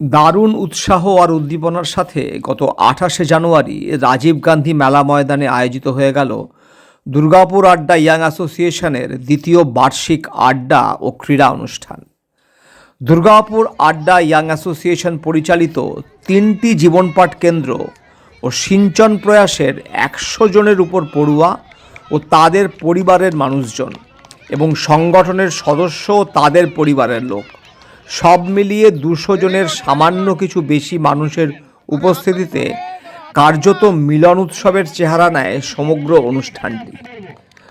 দারুণ উৎসাহ আর উদ্দীপনার সাথে গত আঠাশে জানুয়ারি রাজীব গান্ধী মেলা ময়দানে আয়োজিত হয়ে গেল দুর্গাপুর আড্ডা ইয়াং অ্যাসোসিয়েশনের দ্বিতীয় বার্ষিক আড্ডা ও ক্রীড়া অনুষ্ঠান। দুর্গাপুর আড্ডা ইয়াং অ্যাসোসিয়েশন পরিচালিত তিনটি জীবনপাঠ কেন্দ্র ও সিঞ্চন প্রয়াসের একশো জনের উপর পড়ুয়া ও তাদের পরিবারের মানুষজন এবং সংগঠনের সদস্য ও তাদের পরিবারের লোক। সব মিলিয়ে দুশো জনের সামান্য কিছু বেশি মানুষের উপস্থিতিতে কার্যত মিলন উৎসবের চেহারা নেয় সমগ্র অনুষ্ঠানটি।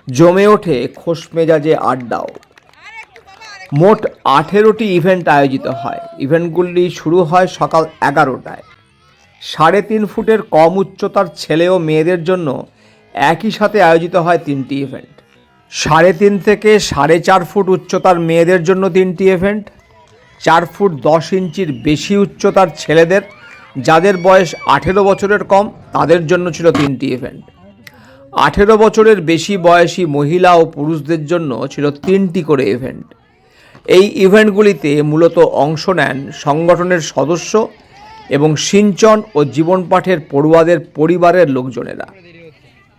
জমে ওঠে খোশ মেজাজে আড্ডাও। মোট আঠেরোটি ইভেন্ট আয়োজিত হয়। ইভেন্টগুলি শুরু হয় সকাল এগারোটায়। সাড়ে তিন ফুটের কম উচ্চতার ছেলে ও মেয়েদের জন্য একই সাথে আয়োজিত হয় তিনটি ইভেন্ট। সাড়ে তিন থেকে সাড়ে চার ফুট উচ্চতার মেয়েদের জন্য তিনটি ইভেন্ট। চার ফুট দশ ইঞ্চির বেশি উচ্চতার ছেলেদের, যাদের বয়স আঠেরো বছরের কম, তাদের জন্য ছিল তিনটি ইভেন্ট আঠেরো বছরের বেশি বয়সী মহিলা ও পুরুষদের জন্য ছিল তিনটি করে ইভেন্ট এই ইভেন্টগুলিতে মূলত অংশ নেন সংগঠনের সদস্য এবং সিঞ্চন ও জীবনপাঠের পড়ুয়াদের পরিবারের লোকজনেরা।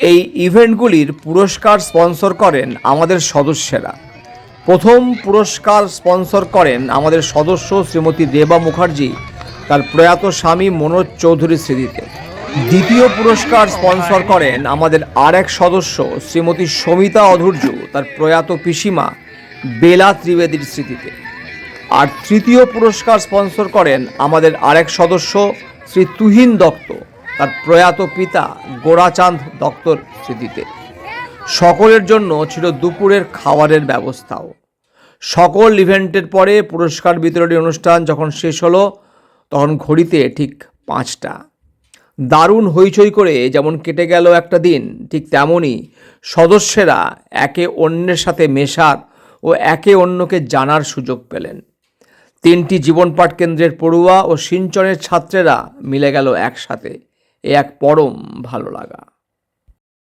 এই ইভেন্টগুলির পুরস্কার স্পন্সর করেন আমাদের সদস্যরা। প্রথম পুরস্কার স্পন্সর করেন আমাদের সদস্য শ্রীমতী রেবা মুখার্জি, তার প্রয়াত স্বামী মনোজ চৌধুরীর স্মৃতিতে। দ্বিতীয় পুরস্কার স্পন্সর করেন আমাদের আর এক সদস্য শ্রীমতী সমিতা অধৈর্য, তার প্রয়াত পিসিমা বেলা ত্রিবেদীর স্মৃতিতে। আর তৃতীয় পুরস্কার স্পন্সর করেন আমাদের আরেক সদস্য শ্রী তুহিন দত্ত, তার প্রয়াত পিতা গোরাচাঁদ দত্তর স্মৃতিতে। সকলের জন্য ছিল দুপুরের খাবারের ব্যবস্থাও। সকল ইভেন্টের পরে পুরস্কার বিতরণী অনুষ্ঠান যখন শেষ হলো, তখন ঘড়িতে ঠিক পাঁচটা। দারুণ হইচই করে যেমন কেটে গেল একটা দিন, ঠিক তেমনই সদস্যেরা একে অন্যের সাথে মেশার ও একে অন্যকে জানার সুযোগ পেলেন। তিনটি জীবনপাঠ কেন্দ্রের পড়ুয়া ও সিঞ্চনের ছাত্রেরা মিলে গেল একসাথে। এ এক পরম ভালো লাগা।